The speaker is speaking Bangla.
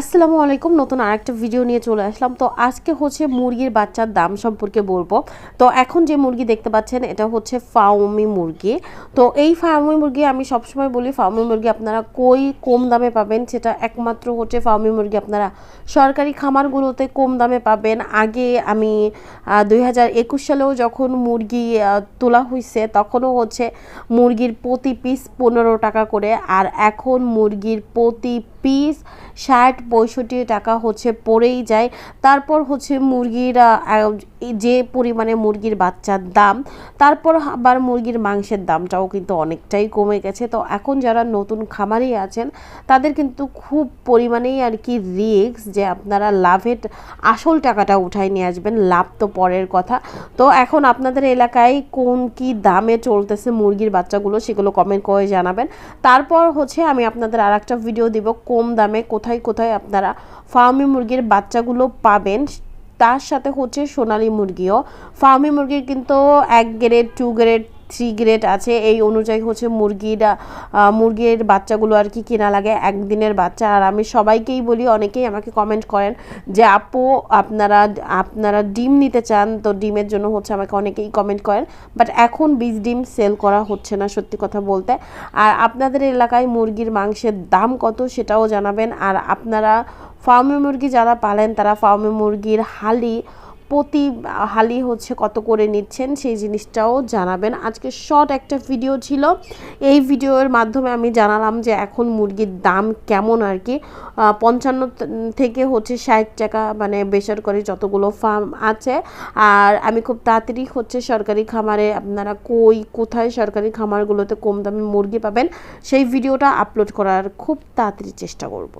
আসসালামু আলাইকুম, নতুন আরেকটা ভিডিও নিয়ে চলে আসলাম। তো আজকে হচ্ছে মুরগির বাচ্চার দাম সম্পর্কে বলব। তো এখন যে মুরগি দেখতে পাচ্ছেন, এটা হচ্ছে ফাউমি মুরগি। তো এই ফাউমি মুরগি আমি সবসময় বলি ফাউমি মুরগি আপনারা কই কম দামে পাবেন, সেটা একমাত্র হচ্ছে ফাউমি মুরগি আপনারা সরকারি খামারগুলোতে কম দামে পাবেন। আগে আমি দুই হাজার একুশ সালেও যখন মুরগি তোলা হয়েছে তখনও হচ্ছে মুরগির প্রতি পিস পনেরো টাকা করে, আর এখন মুরগির প্রতি পিস ষাট, পঁয়ষট্টি টাকা হচ্ছে পড়েই যায়। তারপর হচ্ছে মুরগির যে পরিমাণে মুরগির বাচ্চার দাম, তারপর আবার মুরগির মাংসের দামটাও কিন্তু অনেকটাই কমে গেছে। তো এখন যারা নতুন খামারি আছেন, তাদের কিন্তু খুব পরিমাণেই আর কি রিস্ক যে আপনারা লাভের আসল টাকাটা উঠাই নিয়ে আসবেন। লাভ তো পরের কথা। তো এখন আপনাদের এলাকায় কোন কি দামে চলতেছে মুরগির বাচ্চাগুলো, সেগুলো কমেন্ট করে জানাবেন। তারপর হচ্ছে আমি আপনাদের আর একটা ভিডিও দিব। কম দামে কোথায় কোথায় আপনারা ফার্মি মুরগির বাচ্চাগুলো পাবেন। তার সাথে হচ্ছে সোনালি মুরগিও। ফার্মি মুরগির কিন্তু এক grade two grade three grade আছে। এই অনুযায়ী হচ্ছে মুরগির মুরগির বাচ্চাগুলো আর কি কেনা লাগে, একদিনের বাচ্চা। আর আমি সবাইকেই বলি, অনেকেই আমাকে কমেন্ট করেন যে, আপু, আপনারা আপনারা ডিম নিতে চান, তো ডিমের জন্য হচ্ছে আমাকে অনেকেই কমেন্ট করেন। বাট এখন বীজ ডিম সেল করা হচ্ছে না, সত্যি কথা বলতে। আর আপনাদের এলাকায় মুরগির মাংসের দাম কত সেটাও জানাবেন। আর আপনারা ফার্মি মুরগি যারা পালেন, তারা ফার্মি মুরগির হালি প্রতি হালি হচ্ছে কত করে নিচ্ছেন সেই জিনিসটাও জানাবেন। আজকে শর্ট একটা ভিডিও ছিল। এই ভিডিওর মাধ্যমে আমি জানালাম যে এখন মুরগির দাম কেমন আর কি। পঞ্চান্ন থেকে হচ্ছে ষাট টাকা মানে বেসরকারি যতগুলো ফার্ম আছে। আর আমি খুব তাড়াতাড়ি হচ্ছে সরকারি খামারে আপনারা কই, কোথায় সরকারি খামারগুলোতে কম দামে মুরগি পাবেন, সেই ভিডিওটা আপলোড করার খুব তাড়াতাড়ি চেষ্টা করব।